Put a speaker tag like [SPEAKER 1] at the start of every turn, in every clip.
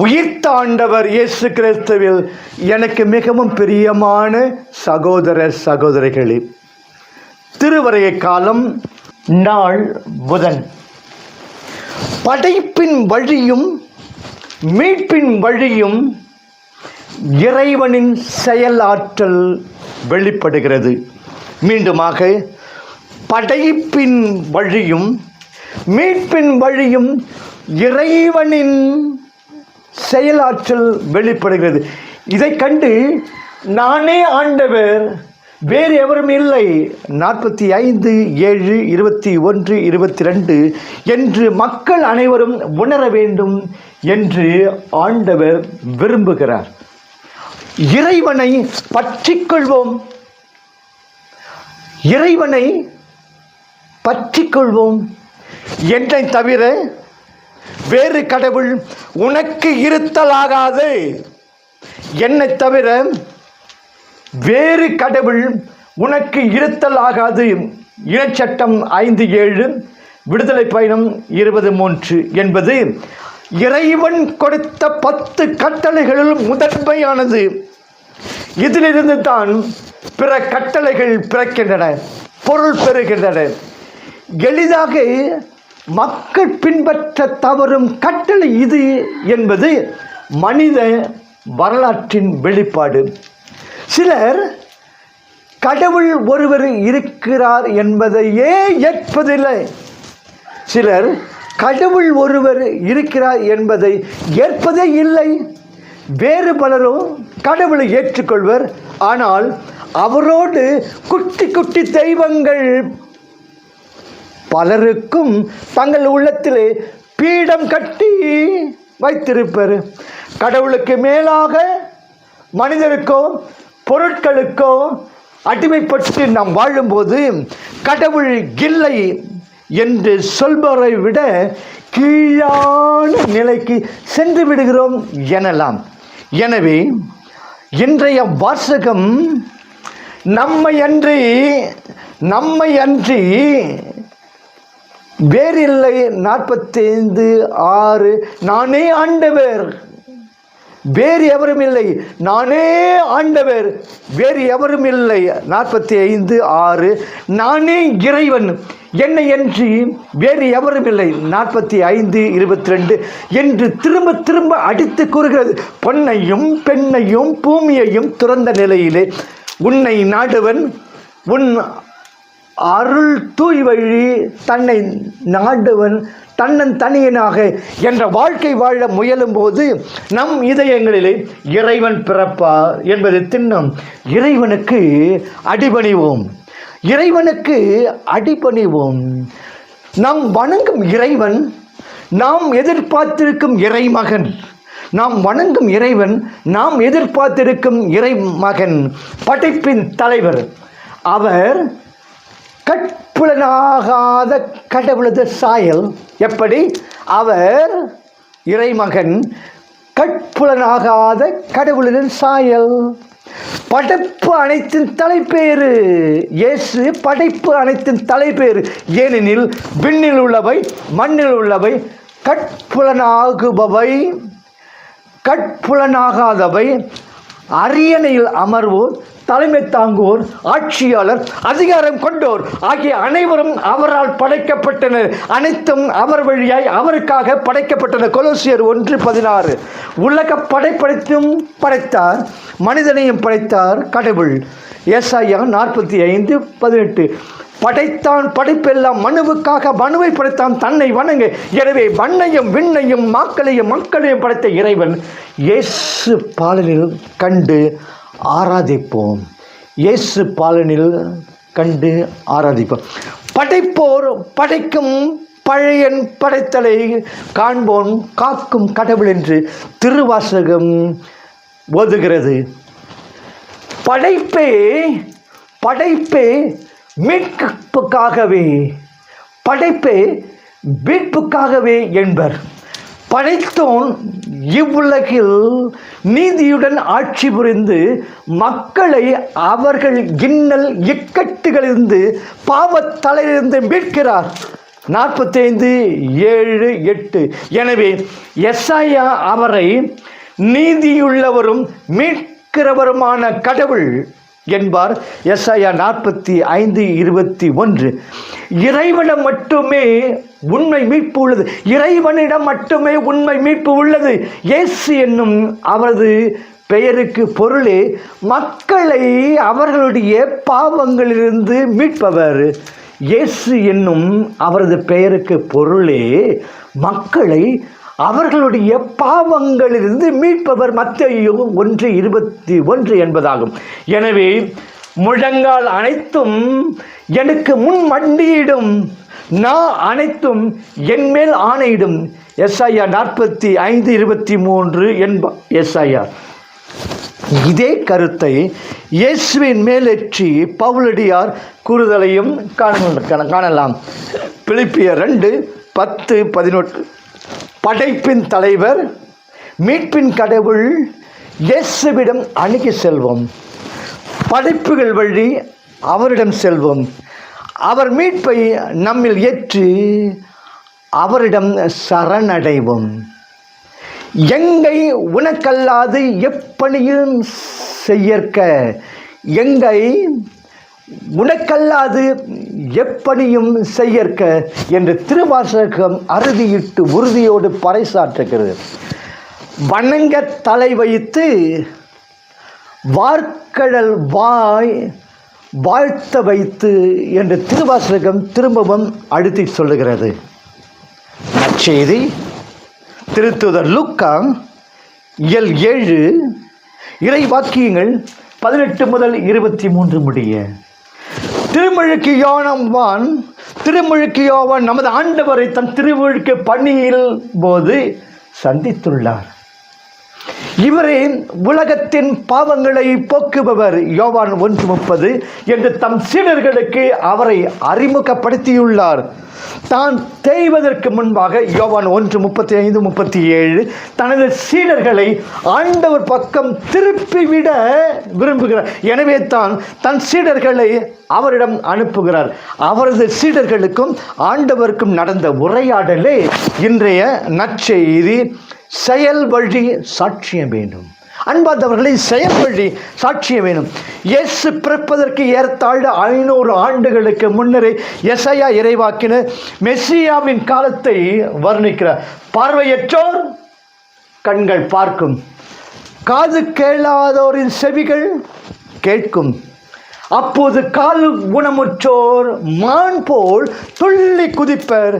[SPEAKER 1] உயிர்த்தாண்டவர் இயேசு கிறிஸ்துவில் எனக்கு மிகவும் பிரியமான சகோதர சகோதரிகளே திருவரைய காலம் நாள் புதன். படைப்பின் வழியும் மீட்பின் வழியும் இறைவனின் செயலாற்றல் வெளிப்படுகிறது. மீண்டுமாக படைப்பின் வழியும் மீட்பின் வழியும் இறைவனின் செயலாற்றல் வெளிப்படுகிறது. இதை கண்டு நானே ஆண்டவர் வேறு எவரும் இல்லை. நாற்பத்தி ஐந்து ஏழு இருபத்தி ஒன்று இருபத்தி ரெண்டு என்று மக்கள் அனைவரும் உணர வேண்டும் என்று ஆண்டவர் விரும்புகிறார். இறைவனை பற்றிக்கொள்வோம். இறைவனை பற்றிக்கொள்வோம். என்னை தவிர வேறு கடவுள் உனக்கு இருத்தலாகாது. என்னை தவிர வேறு கடவுள் உனக்கு இருத்தலாகாது. இனச்சட்டம் ஐந்து ஏழு விடுதலை பயணம் இருபது மூன்று என்பது இறைவன் கொடுத்த பத்து கட்டளைகளில் முதன்மையானது. இதிலிருந்து தான் பிற கட்டளைகள் பிறக்கின்றன பொருள் பெறுகின்றன. எளிதாக மக்கள் பின்பற்ற தவறும் கட்டளை இது என்பது மனித வரலாற்றின் வெளிப்பாடு. சிலர் கடவுள் ஒருவர் இருக்கிறார் என்பதையே ஏற்பதில்லை. சிலர் கடவுள் ஒருவர் இருக்கிறார் என்பதை ஏற்பதே இல்லை. வேறு பலரும் கடவுளை ஏற்றுக்கொள்வர். ஆனால் அவரோடு குட்டி குட்டி தெய்வங்கள் பலருக்கும் தங்கள் உள்ளத்திலே பீடம் கட்டி வைத்திருப்பர். கடவுளுக்கு மேலாக மனிதருக்கோ பொருட்களுக்கோ அடிமைப்பட்டு நாம் வாழும்போது கடவுள் இல்லை என்று சொல்பவரை விட கீழான நிலைக்கு சென்று விடுகிறோம் எனலாம். எனவே இன்றைய வாசகம் நம்மை அன்றி நம்மை அன்றி வேறில்லை. நாற்பத்தைந்து ஆறு நானே ஆண்டவர். வேறு எவரும் இல்லை. நானே ஆண்டவர். வேறு எவரும் இல்லை. நாற்பத்தி ஐந்து ஆறு நானே இறைவன். என்னை என்று வேறு எவரும் இல்லை. நாற்பத்தி ஐந்து இருபத்தி ரெண்டு என்று திரும்ப திரும்ப அடித்து கூறுகிறது. பொன்னையும் பெண்ணையும் பூமியையும் துறந்த நிலையிலே உன்னை நாடுவன். உன் அருள் தூய் வழி தன்னை நாடுவன் தன்னன் தனியனாக என்ற வாழ்க்கை வாழ முயலும் போது நம் இதயங்களிலே இறைவன் பிறப்பா என்பது திண்ணம். இறைவனுக்கு அடிபணிவோம். இறைவனுக்கு அடிபணிவோம். நாம் வணங்கும் இறைவன் நாம் எதிர்பார்த்திருக்கும் இறைமகன். நாம் வணங்கும் இறைவன் நாம் எதிர்பார்த்திருக்கும் இறைமகன். படைப்பின் தலைவர் அவர் கட்புலனாகாத கடவுளது சாயல். எப்படி? அவர் இறைமகன் கட்புலனாகாத கடவுளின் சாயல். படைப்பு அனைத்தின் தலைப்பேறு. இயேசு படைப்பு அனைத்தின் தலைப்பேறு. ஏனெனில் விண்ணில் உள்ளவை மண்ணில் உள்ளவை கட்புலனாகுபவை கட்புலனாகாதவை அரியணையில் அமர்வோர் தலைமை தாங்குவோர் ஆட்சியாளர் அதிகாரம் கொண்டோர் ஆகிய அனைவரும் அவரால் படைக்கப்பட்டனர் அனைத்தும் அவர் வழியாய் அவருக்காக படைக்கப்பட்டன. கொலோசியர் ஒன்று பதினாறு. உலக படைப்படைத்தும் படைத்தார் மனிதனையும் படைத்தார் கடவுள். ஏசாயா நாற்பத்தி ஐந்து பதினெட்டு. படைத்தான் படைப்பெல்லாம் மனுவுக்காக மனுவை படைத்தான் தன்னை வணங்க. எனவே மண்ணையும் விண்ணையும் மாக்களையும் மக்களையும் படைத்த இறைவன் இயேசு பாலனில் கண்டு ஆராதிப்போம். இயேசு பாலனில் கண்டு ஆராதிப்போம். படைப்போர் படைக்கும் பழையன் படைத்தலை காண்போன் காக்கும் கடவுள் என்று திருவாசகம் ஓதுகிறது. படைப்பே படைப்பே மீட்புக்காகவே படைப்பே மீட்புக்காகவே என்பர். படைத்தோன் இவ்வுலகில் நீதியுடன் ஆட்சி புரிந்து மக்களை அவர்கள் இன்னல் இக்கட்டுகளிலிருந்து பாவத்தலையிலிருந்து மீட்கிறார். நாற்பத்தைந்து ஏழு எட்டு. எனவே எஸ்ஐயா அவரை நீதியுள்ளவரும் மீட்கிறவருமான கடவுள் என்பார். எஸ்ஐயா நாற்பத்தி ஐந்து இருபத்தி ஒன்று. இறைவனம் மட்டுமே உண்மை மீட்பு உள்ளது. இறைவனிடம் மட்டுமே உண்மை மீட்பு உள்ளது. இயேசு என்னும் அவரது பெயருக்கு பொருளே மக்களை அவர்களுடைய பாவங்களிலிருந்து மீட்பவர். இயேசு என்னும் அவரது பெயருக்கு பொருளே மக்களை அவர்களுடைய பாவங்களிலிருந்து மீட்பவர் மத்திய ஒன்று இருபத்தி ஒன்று என்பதாகும். எனவே முழங்கால் அனைத்தும் எனக்கு முன் மண்டியிடும் நான் அனைத்தும் என் மேல் ஆணையிடும். எஸ்ஐயா நாற்பத்தி ஐந்து இருபத்தி மூன்று என்ப எஸ்ஐயா இதே கருத்தை இயேசுவின் மேலேற்றி பவுலடியார் கூறுதலையும் காண- காணலாம். பிலிப்பியர் ரெண்டு பத்து பதினொன்று படைப்பின் தலைவர் மீட்பின் கடவுள் இயேசுவிடம் அணுகி செல்வோம். படைப்புகள் வழி அவரிடம் செல்வோம். அவர் மீட்பை நம்மில் ஏற்று அவரிடம் சரணடைவோம். எங்கை உனக்கல்லாது எப்பணியும் செய்யற்க எங்கை உனக்கல்லாது எப்பணியும் செய்யற்க என்று திருவாசகம் அறுதியிட்டு உறுதியோடு பறைசாற்றுகிறது. வணங்க தலை வைத்து வார்க்கடல் வாய் வாழ்த்த வைத்து என்று திருவாசகம் திரும்பவும் அழுத்தி சொல்லுகிறது. நற்செய்தி திருத்துதர் லுக்கா இயல் ஏழு இறை வாக்கியங்கள் பதினெட்டு முதல் இருபத்தி மூன்று முடிய. திருமுழுக்கு யோனவான் திருமழுக்கு யோவான் நமது ஆண்டவரை தன் திருமுழுக்கு பணியில் போது சந்தித்துள்ளார். இவரே உலகத்தின் பாவங்களை போக்குபவர் யோவான் ஒன்று முப்பது என்று தம் சீடர்களுக்கு அவரை அறிமுகப்படுத்தியுள்ளார். தான் தேய்வதற்கு முன்பாக யோவான் ஒன்று முப்பத்தி ஐந்து முப்பத்தி ஏழு தனது சீடர்களை ஆண்டவர் பக்கம் திருப்பிவிட விரும்புகிறார். எனவே தான் தன் சீடர்களை அவரிடம் அனுப்புகிறார். அவரது சீடர்களுக்கும் ஆண்டவருக்கும் நடந்த உரையாடலே இன்றைய நற்செய்தி. செயல் வழி சாட்சியம் வேண்டும். அன்பார்ந்தவர்களை செயல் வழி சாட்சியம் வேணும் எஸ்ஸு பிறப்பதற்கு ஏறத்தாழ் ஐநூறு ஆண்டுகளுக்கு முன்னரே எசையா இறைவாக்கின மெஸ்ஸியாவின் காலத்தை வர்ணிக்கிறார். பார்வையற்றோர் கண்கள் பார்க்கும். காது கேளாதோரின் செவிகள் கேட்கும். அப்போது கால் குணமுற்றோர் மான் போல் துள்ளி குதிப்பர்.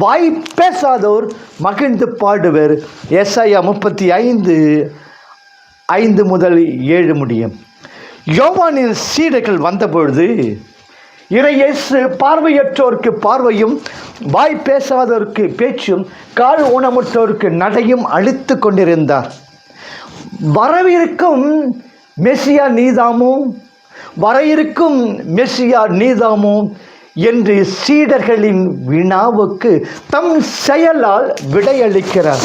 [SPEAKER 1] வாய் பேசாதோர் மகிழ்ந்து பாடுவர். எஸ்ஐயா முப்பத்தி ஐந்து ஐந்து முதல் ஏழு முடியும். யோவானின் சீடர்கள் வந்தபொழுது இறையேசு பார்வையற்றோருக்கு பார்வையும் வாய் பேசாதோருக்கு பேச்சும் கால் ஊனமுற்றோருக்கு நடையும் அழித்து கொண்டிருந்தார். வரவிருக்கும் மெஸ்ஸியா நீதாமும் வர இருக்கும் மெஸ்ஸியா நீதாமும் என்று சீடர்களின் வினாவுக்கு தம் செயலால் விடையளிக்கிறார்.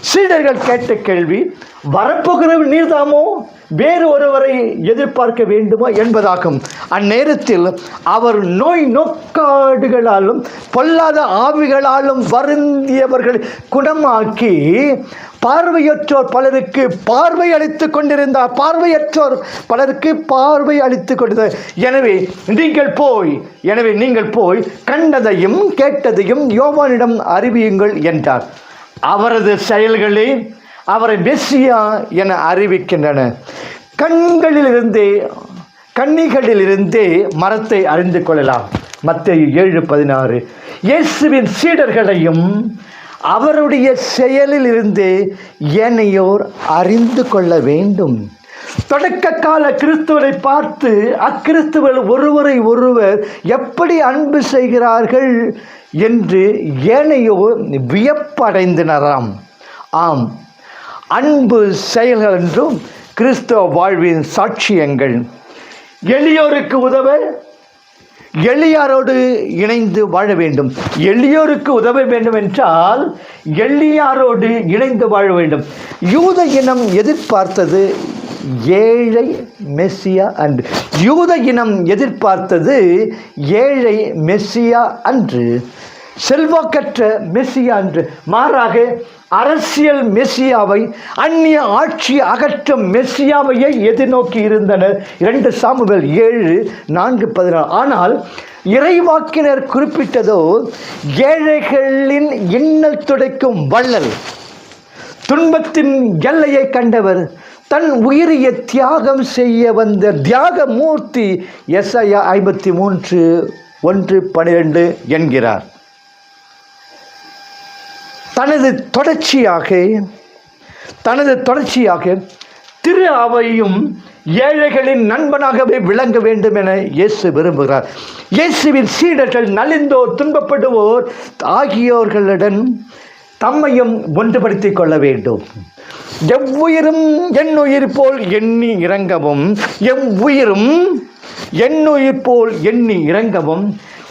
[SPEAKER 1] சீடர்கள் கேட்ட கேள்வி வரப்போகிற நீர்தாமோ? வேறு ஒருவரை எதிர்பார்க்க வேண்டுமா? என்பதாகும். அந்நேரத்தில் அவர் நோய் நோக்காடுகளாலும் பொல்லாத ஆவிகளாலும் வருந்தியவர்களை குணமாக்கி பார்வையற்றோர் பலருக்கு பார்வை அளித்துக் கொண்டிருந்தார். பார்வையற்றோர் பலருக்கு பார்வை அளித்துக் கொண்டிருந்தார். எனவே நீங்கள் போய் எனவே நீங்கள் போய் கண்டதையும் கேட்டதையும் யோவானிடம் அறிவியுங்கள் என்றார். அவரது செயல்களே அவரை மெஸ்ஸியா என அறிவிக்கின்றன. கண்களிலிருந்தே கண்ணிகளிலிருந்தே மரத்தை அறிந்து கொள்ளலாம். மத்திய ஏழு பதினாறு. இயேசுவின் சீடர்களையும் அவருடைய செயலில் இருந்தே ஏனையோர் அறிந்து கொள்ள வேண்டும். தொடக்க கால கிறிஸ்துவரை பார்த்து அக்கிறிஸ்துவர் ஒருவரை ஒருவர் எப்படி அன்பு செய்கிறார்கள் என்று ஏனையோர் வியப்படைந்தனராம். ஆம் அன்பு செயல்கள் என்றும் கிறிஸ்தவ வாழ்வின் சாட்சியங்கள். எளியோருக்கு உதவ எளியாரோடு இணைந்து வாழ வேண்டும். எளியோருக்கு உதவ வேண்டும் என்றால் எளியாரோடு இணைந்து வாழ வேண்டும். யூத இனம் எதிர்பார்த்தது ஏழை மெஸ்ஸியா அன்று. யூத இனம் எதிர்பார்த்தது ஏழை மெஸ்ஸியா அன்று. செல்வாக்கற்ற மெஸ்ஸியா அன்று. மாறாக அரசியல் மெஸ்ஸியாவை அந்நிய ஆட்சி அகற்றும் மெஸ்ஸியாவையே எதிர்நோக்கி இருந்தனர் இரண்டு சாமுவேல் ஏழு நான்கு பதினாறு ஆனால் இறைவாக்கினர் குறிப்பிட்டதோ ஏழைகளின் இன்னல் துடைக்கும் வள்ளல் துன்பத்தின் எல்லையை கண்டவர் தன் உயிரிய தியாகம் செய்ய வந்த தியாக மூர்த்தி எஸ்ஐயா ஐம்பத்தி மூன்று ஒன்று பனிரெண்டு என்கிறார். தனது தொடர்ச்சியாக தனது தொடர்ச்சியாக திரு அவையும் ஏழைகளின் நண்பனாகவே விளங்க வேண்டும் என இயேசு விரும்புகிறார். இயேசுவின் சீடர்கள் நலிந்தோர் துன்பப்படுவோர் ஆகியோர்களுடன் தம்மையும் ஒன்றுபடுத்திக் கொள்ள வேண்டும். எவ்வுயிரும் என்னுயிர் போல் எண்ணி இறங்கவும் எவ்வுயிரும் என்னுயிர் போல் எண்ணி இறங்கவும்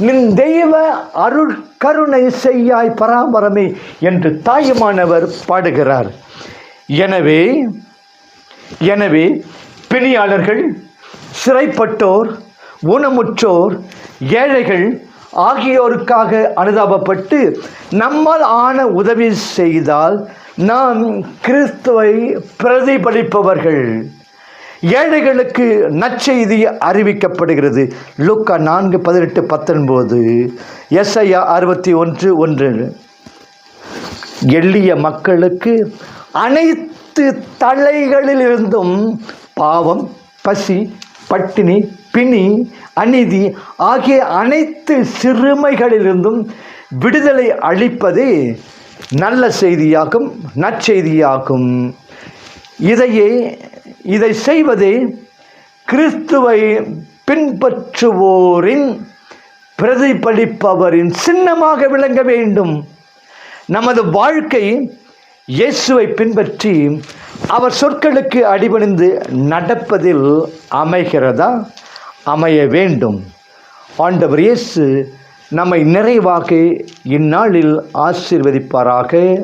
[SPEAKER 1] நின் தெய்வ அருள் கருணை செய்யாய் பராமரமே என்று தாயுமானவர் பாடுகிறார். எனவே எனவே பிணியாளர்கள் சிறைப்பட்டோர் ஊனமுற்றோர் ஏழைகள் ஆகியோருக்காக அனுதாபப்பட்டு நம்மால் ஆன உதவி செய்தால் நாம் கிறிஸ்துவை பிரதிபலிப்பவர்கள். ஏழைகளுக்கு நற்செய்தி அறிவிக்கப்படுகிறது. லுக்கா நான்கு பதினெட்டு பத்தொன்பது. எஸ்ஐயா அறுபத்தி ஒன்று ஒன்று. எளிய மக்களுக்கு அனைத்து தலைகளிலிருந்தும் பாவம் பசி பட்டினி பிணி அநீதி ஆகிய அனைத்து சிறுமைகளிலிருந்தும் விடுதலை அளிப்பதே நல்ல செய்தியாகும் நற்செய்தியாகும். இதையே இதை செய்வதே கிறிஸ்துவை பின்பற்றுவோரின் பிரதிபலிப்பவரின் சின்னமாக விளங்க வேண்டும். நமது வாழ்க்கை இயேசுவை பின்பற்றி அவர் சொற்களுக்கு அடிபணிந்து நடப்பதில் அமைகிறதா? அமைய வேண்டும். ஆண்டவர் இயேசு நம்மை நிறைவாக இந்நாளில் ஆசீர்வதிப்பாராக.